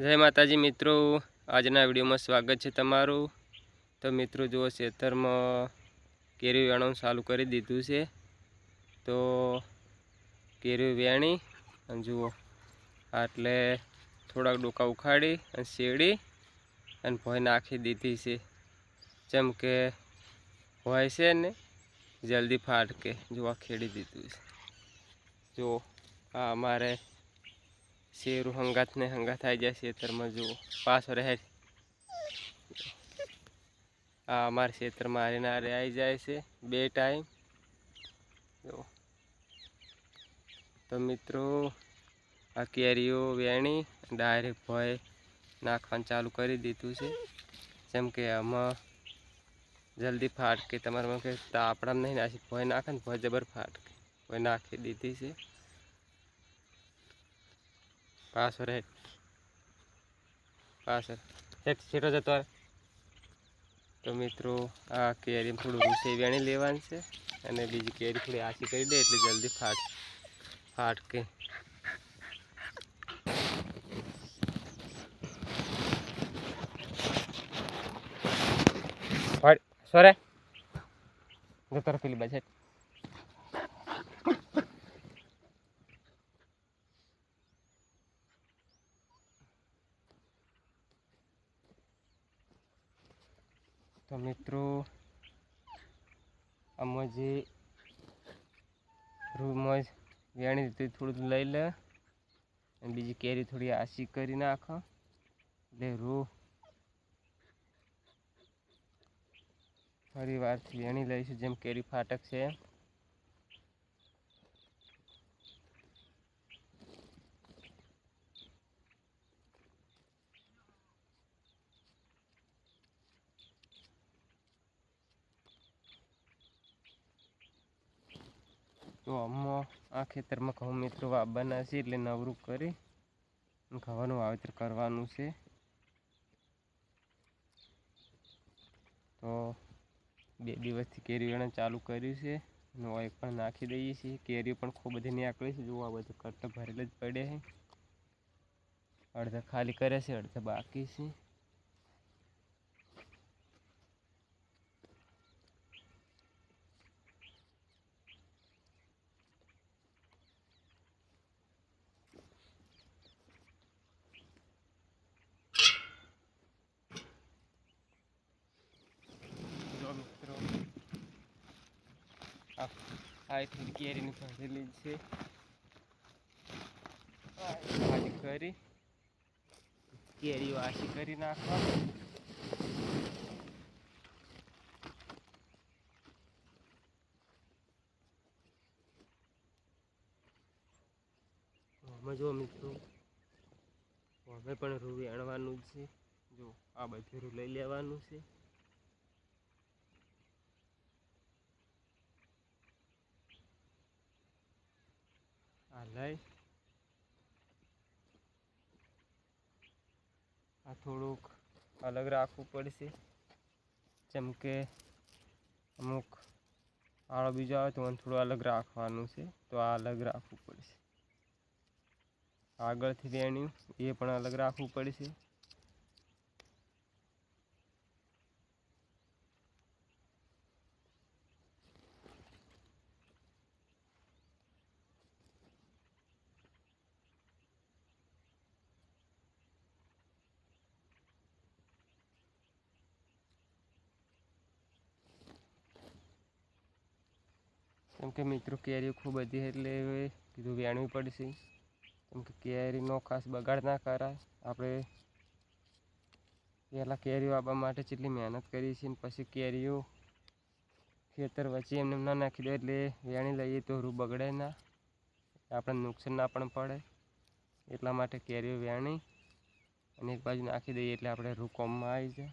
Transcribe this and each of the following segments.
જય માતાજી મિત્રો. આજના વિડીયોમાં સ્વાગત છે તમારું. તો મિત્રો જુઓ ખેતરમાં કેરી વેણું ચાલુ કરી દીધું છે. તો કેરી વેણી અને જુઓ, આટલે થોડાક ડોકા ઉખાડી અને શેડી અને ભોય નાખી દીધી છે. જેમ કે ભોય છે ને, જલ્દી ફાટકે જોવા ખેડી દીધું છે. જુઓ, આ અમારે શેરું હંગાત ને હંગાત આવી જાય ખેતરમાં જુઓ. પાછો રહે. આ અમારા ખેતરમાં હારે નારે આવી જાય છે બે ટાઈમ. તો મિત્રો આ કેરીઓ વેણી, ડાયરેક્ટ ભોય નાખવાનું ચાલુ કરી દીધું છે. જેમ કે આમાં જલ્દી ફાટકે. તમારામાં કે તાપડા નહીં નાખી. ભોય નાખે ને ભોય જબર ફાટકે. ભોય નાખી દીધી છે. પાછો રે પાછળ હેઠ છેટો જતો તો મિત્રો આ કેરી થોડું રૂસે વેણી લેવાનું છે અને બીજી કેરી થોડી આછી કરી દે એટલે જલ્દી ફાટ ફાટકે ફાટ સોરે જતો પેલી બાજુ મિત્રો, આમાં જે રૂમાં વેણી દીધું થોડું લઈ લે અને બીજી કેરી થોડી આસી કરી નાખો એટલે રૂ ફરી વારથી વેણી લઈશું જેમ કેરી ફાટક છે એમ. તો અમો આ ખેતરમાં ઘઉં મિત્રો વાવવાના છે એટલે નવરું કરી ઘઉંનું વાવેતર કરવાનું છે. તો બે દિવસથી કેરી વેણ ચાલુ કર્યું છે અને ઓય પણ નાખી દઈએ છીએ. કેરીઓ પણ ખૂબ બધી નીકળી છે. જોવા બધું કરતો ભરેલ જ પડે છે. અડધા ખાલી કરે છે, અડધા બાકી છે જો મિત્રો આ થોડી કેરીની ભરેલી છે. કરી. કેરીઓ વાસી કરી નાખવા. આમાં જો મિત્રો હવે પણ રૂ વેણવાનું છે. જો આ બધું રૂ લઈ લેવાનું છે. આ લઈ આ થોડુંક અલગ રાખવું પડશે. જેમ કે અમુક આળો બીજો આવે તો થોડું અલગ રાખવાનું છે, તો આ અલગ રાખવું પડશે. આગળથી વેણ્યું એ પણ અલગ રાખવું પડશે. કેમ કે મિત્રો કેરીઓ ખૂબ બધી એટલે કીધું વેણવી પડશે. કેમ કે કેરીનો ખાસ બગાડ ના કરાય. આપણે પહેલાં કેરીઓ આપવા માટે જેટલી મહેનત કરી છે પછી કેરીઓ ખેતર વચ્ચે એમને ના નાખી દે એટલે વેણી લઈએ તો રૂ બગડે ના. આપણે નુકસાન ના પણ પડે. એટલા માટે કેરીઓ વેણી અને એક બાજુ નાખી દઈએ એટલે આપણે રૂ કોમમાં આવી જાય.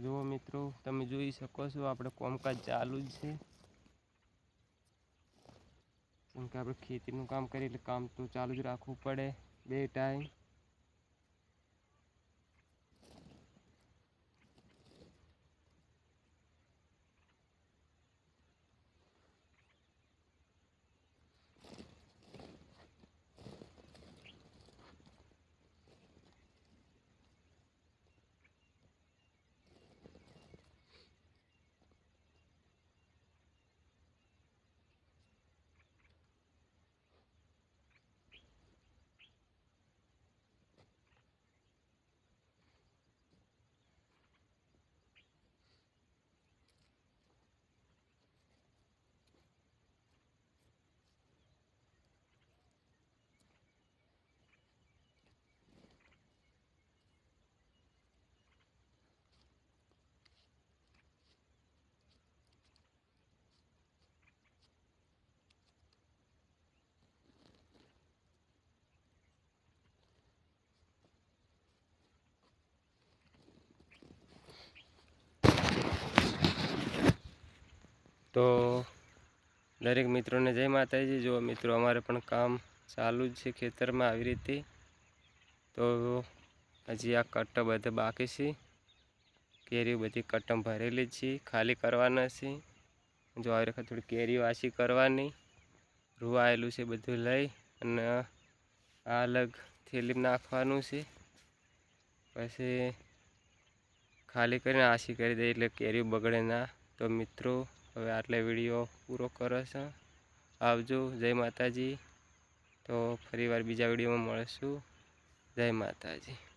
જુઓ મિત્રો, તમે જોઈ શકો છો, આપણે કોમકાજ ચાલુ જ છે. કેમ કે આપણે ખેતીનું કામ કરીએ એટલે કામ તો ચાલુ જ રાખવું પડે, બે ટાઈમ તો દરેક મિત્રોને જય માતાજી. જો મિત્રો, અમારે પણ કામ ચાલુ જ છે ખેતરમાં આવી રીતે. તો હજી આ કટ્ટ બધા બાકી છે. કેરીઓ બધી કટમ ભરેલી છે. ખાલી કરવાના છે. જો આવી વખત થોડી કેરીઓ આછી કરવાની. રૂવાયેલું છે બધું લઈ અને આ અલગ થેલી નાખવાનું છે. પછી ખાલી કરીને આછી કરી દઈએ એટલે કેરીઓ બગડે ના. તો મિત્રો હવે આટલે વીડિયો પૂરો કરો છે. આવજો. જય માતાજી. તો ફરીવાર બીજા વિડીયોમાં મળીશું. જય માતાજી.